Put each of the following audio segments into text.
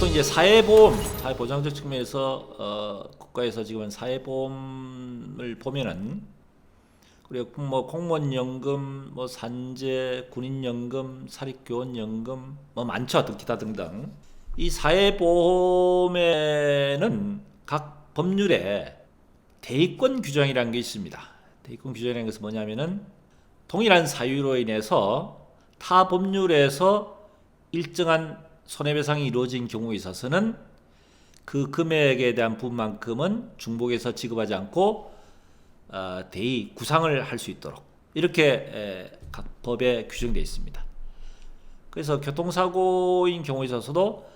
보통 이제 사회보험, 사회보장적 측면에서 어, 국가에서 지금은 사회보험을 보면은 그리고 뭐 공무원 연금, 뭐 산재, 군인 연금, 사립교원 연금 뭐 많죠, 등 기타 등등. 이 사회보험에는 각 법률에 대의권 규정이라는 게 있습니다. 대의권 규정이라는 것은 뭐냐면은 동일한 사유로 인해서 타 법률에서 일정한 손해배상이 이루어진 경우에 있어서는 그 금액에 대한 부분만큼은 중복해서 지급하지 않고 어, 대의 구상을 할 수 있도록 이렇게 에, 각 법에 규정되어 있습니다. 그래서 교통사고인 경우에 있어서도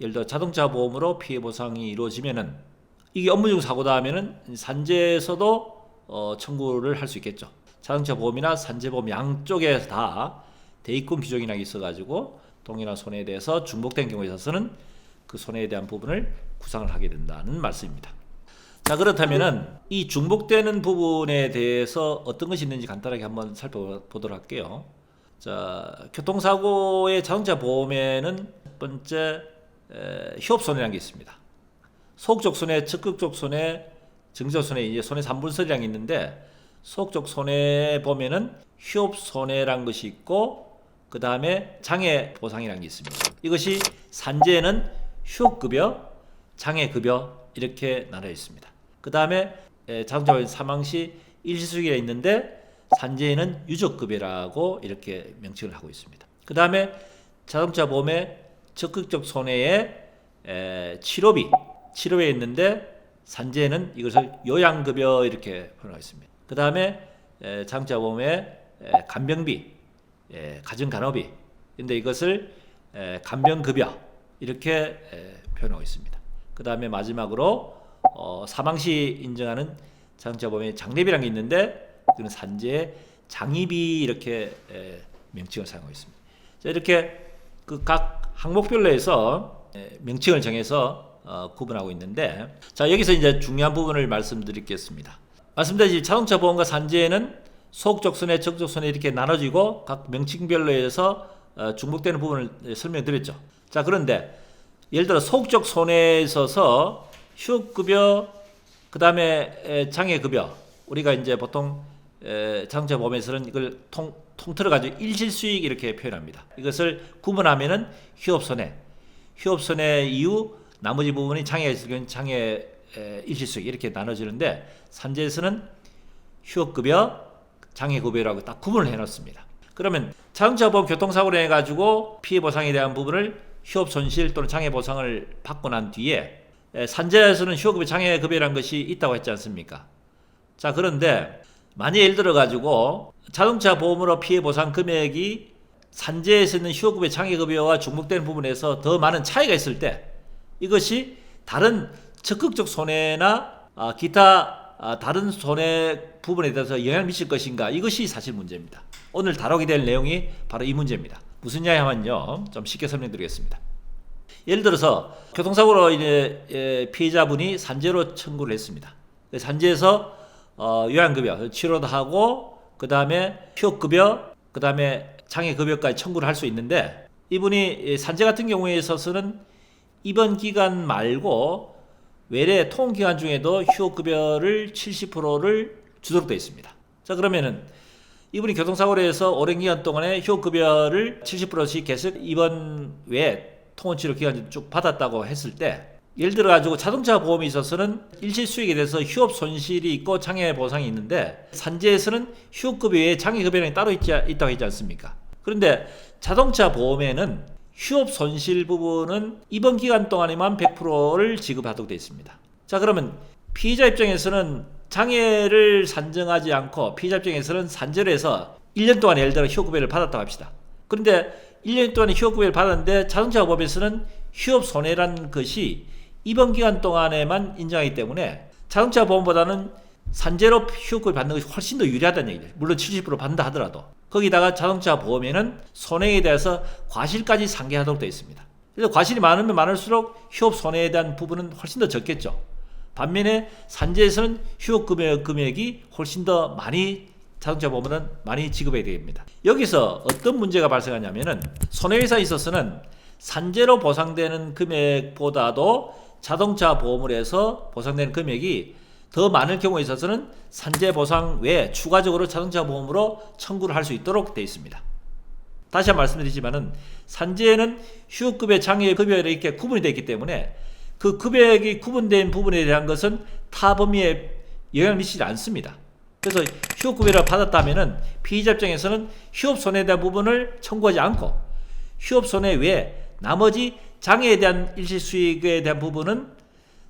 예를 들어 자동차 보험으로 피해 보상이 이루어지면은 이게 업무 중 사고다 하면은 산재에서도 어, 청구를 할 수 있겠죠. 자동차 보험이나 산재 보험 양쪽에 다 규정이라는 게 있어가지고 동일한 손해에 대해서 중복된 경우에 있어서는 그 손해에 대한 부분을 구상을 하게 된다는 말씀입니다. 자 그렇다면은 이 중복되는 부분에 대해서 어떤 것이 있는지 간단하게 한번 살펴보도록 할게요. 자 교통사고의 자동차 보험에는 첫 번째 에, 휴업 손해라는 게 있습니다. 소극적 손해, 적극적 손해, 증적 손해 이제 손해 3분설이라는 게 있는데 소극적 손해 보면은 휴업 손해란 것이 있고 그 다음에 장애 보상이라는 게 있습니다. 이것이 산재는 휴업급여, 장애급여 이렇게 나눠 있습니다. 그 다음에 자동차 사망 시 일시수기가 있는데 산재에는 유족급여라고 이렇게 명칭을 하고 있습니다. 그 다음에 자동차 보험의 적극적 손해에 에, 치료비, 치료에 있는데 산재는 이것을 요양급여 이렇게 표현하고 있습니다. 그 다음에 자동차 보험의 간병비, 예, 가정 간호비. 근데 이것을 에, 간병급여 이렇게 에, 표현하고 있습니다. 그 다음에 마지막으로 어, 사망 시 인정하는 자동차보험의 장례비라는 게 있는데 그는 산재 장의비 이렇게 에, 명칭을 사용하고 있습니다. 자, 이렇게 그 각 항목별로 해서 에, 명칭을 정해서 어, 구분하고 있는데 자 여기서 이제 중요한 부분을 말씀드리겠습니다. 말씀드린 자동차 보험과 산재는 적극적 손해 이렇게 나눠지고 각 명칭별로 해서 어, 중복되는 부분을 설명드렸죠. 자 그런데 예를 들어 소극적 손해에 있어서 휴급여 그 다음에 장애급여 우리가 이제 보통 자동차 보험에서는 이걸 통, 통틀어 가지고 일실수익 이렇게 표현합니다. 이것을 구분하면은 휴업손해, 휴업손해 이후 나머지 부분이 장애가 있을 경우 장애 일실수익 이렇게 나눠지는데 산재에서는 휴업급여, 장애급여라고 딱 구분을 해놨습니다. 그러면 자동차 보험 교통사고로 해가지고 피해 보상에 대한 부분을 휴업 손실 또는 장애 보상을 받고 난 뒤에 산재에서는 휴업급여 장애급여라는 것이 있다고 했지 않습니까? 자 그런데 만약 예를 들어 가지고 자동차 보험으로 피해 보상 금액이 산재에서는 휴업급여 장애급여와 중복되는 부분에서 더 많은 차이가 있을 때 이것이 다른 적극적 손해나 아, 기타 아, 다른 손해 부분에 대해서 영향을 미칠 것인가 이것이 사실 문제입니다. 오늘 다루게 될 내용이 바로 이 문제입니다. 무슨 이야기하면요 좀 쉽게 설명드리겠습니다. 예를 들어서 교통사고로 이제 예, 피해자분이 산재로 청구를 했습니다. 산재에서 어, 요양급여 치료도 하고 그 다음에 휴업급여 그 다음에 장애급여까지 청구를 할 수 있는데 이분이 산재 같은 경우에 있어서는 입원 기간 말고 외래 통원 기간 중에도 휴업급여를 70%를 주도록 되어 있습니다. 자 그러면은 이분이 교통사고로 해서 오랜 기간 동안에 휴업급여를 70%씩 계속 입원 외에 통원치료 기간 쭉 받았다고 했을 때 예를 들어 가지고 자동차 보험에 있어서는 일시 수익에 대해서 휴업 손실이 있고 장애 보상이 있는데 산재에서는 휴업급여 외에 장애급여량이 따로 있지, 있다고 했지 않습니까? 그런데 자동차 보험에는 휴업 손실 부분은 입원 기간 동안에만 100%를 지급하도록 되어 있습니다. 자, 그러면 피의자 입장에서는 장애를 산정하지 않고 피의자 입장에서는 산재를 해서 1년 동안 예를 들어 휴업급여를 받았다고 합시다. 그런데 1년 동안 휴업급여를 받았는데 자동차 법에서는 휴업 손해란 것이 입원 기간 동안에만 인정하기 때문에 자동차 보험보다는 산재로 휴업급여 받는 것이 훨씬 더 유리하다는 얘기죠. 물론 70% 받는다 하더라도. 거기다가 자동차 보험에는 손해에 대해서 과실까지 상계하도록 되어 있습니다. 그래서 과실이 많으면 많을수록 휴업 손해에 대한 부분은 훨씬 더 적겠죠. 반면에 산재에서는 휴업 금액, 금액이 훨씬 더 많이 자동차 보험은 많이 지급해야 됩니다. 여기서 어떤 문제가 발생하냐면은 손해회사에 있어서는 산재로 보상되는 금액보다도 자동차 보험을 해서 보상되는 금액이 더 많을 경우에 있어서는 산재 보상 외에 추가적으로 자동차 보험으로 청구를 할 수 있도록 되어 있습니다. 다시 한 번 말씀드리지만은 산재는 휴업급여 장애 급여로 이렇게 구분이 되어 있기 때문에 그 금액이 구분된 부분에 대한 것은 타 범위에 영향을 미치지 않습니다. 그래서 휴업급여를 받았다면은 피의자 입장에서는 휴업 손해에 대한 부분을 청구하지 않고 휴업 손해 외에 나머지 장애에 대한 일시 수익에 대한 부분은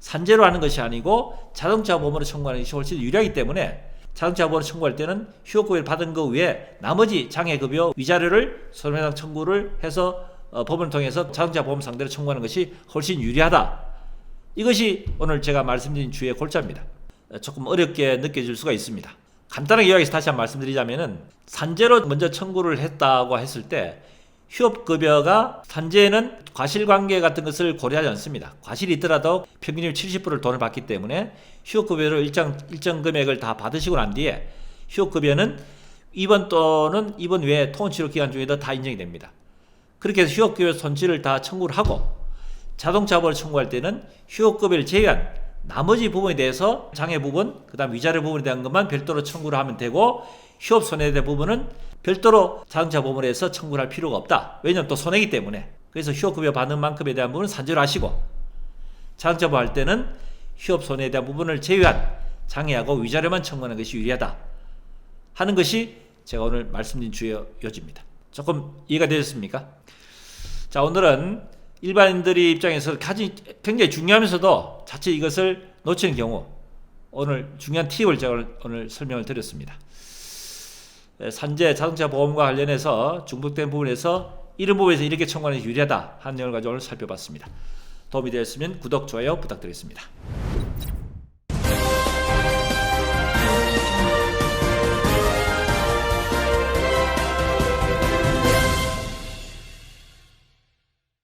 산재로 하는 것이 아니고 자동차 보험으로 청구하는 것이 훨씬 유리하기 때문에 자동차 보험을 청구할 때는 휴업급여를 받은 것 외에 나머지 장애급여 위자료를 손해배상 청구를 해서 어, 법원을 통해서 자동차 보험 상대로 청구하는 것이 훨씬 유리하다. 이것이 오늘 제가 말씀드린 주의 골자입니다. 어, 조금 어렵게 느껴질 수가 있습니다. 간단하게 요약해서 다시 한번 말씀드리자면은 산재로 먼저 청구를 했다고 했을 때 휴업급여가 산재는 과실관계 같은 것을 고려하지 않습니다. 과실이 있더라도 평균 70%를 돈을 받기 때문에 휴업급여를 일정, 일정 금액을 다 받으시고 난 뒤에 휴업급여는 입원 또는 입원 외에 통원치료 기간 중에도 다 인정이 됩니다. 그렇게 해서 휴업급여 손실을 다 청구를 하고 자동차보를 청구할 때는 휴업급여를 제외한 나머지 부분에 대해서 장애 부분, 그 다음 위자료 부분에 대한 것만 별도로 청구를 하면 되고 휴업 손해에 대한 부분은 별도로 자동차 보험을 해서 청구를 할 필요가 없다. 왜냐하면 또 손해이기 때문에. 그래서 휴업급여 받는 만큼에 대한 부분은 산재로 하시고 자동차 보험 할 때는 휴업 손해에 대한 부분을 제외한 장애하고 위자료만 청구하는 것이 유리하다. 하는 것이 제가 오늘 말씀드린 주요 요지입니다. 조금 이해가 되셨습니까? 자, 오늘은 일반인들이 입장에서 가장 굉장히 중요하면서도 자칫 이것을 놓치는 경우 오늘 중요한 팁을 제가 오늘 설명을 드렸습니다. 에, 산재 자동차 보험과 관련해서 중복된 부분에서 이런 부분에서 이렇게 청구하는 게 유리하다 하는 내용을 가지고 오늘 살펴봤습니다. 도움이 되었으면 구독, 좋아요 부탁드리겠습니다.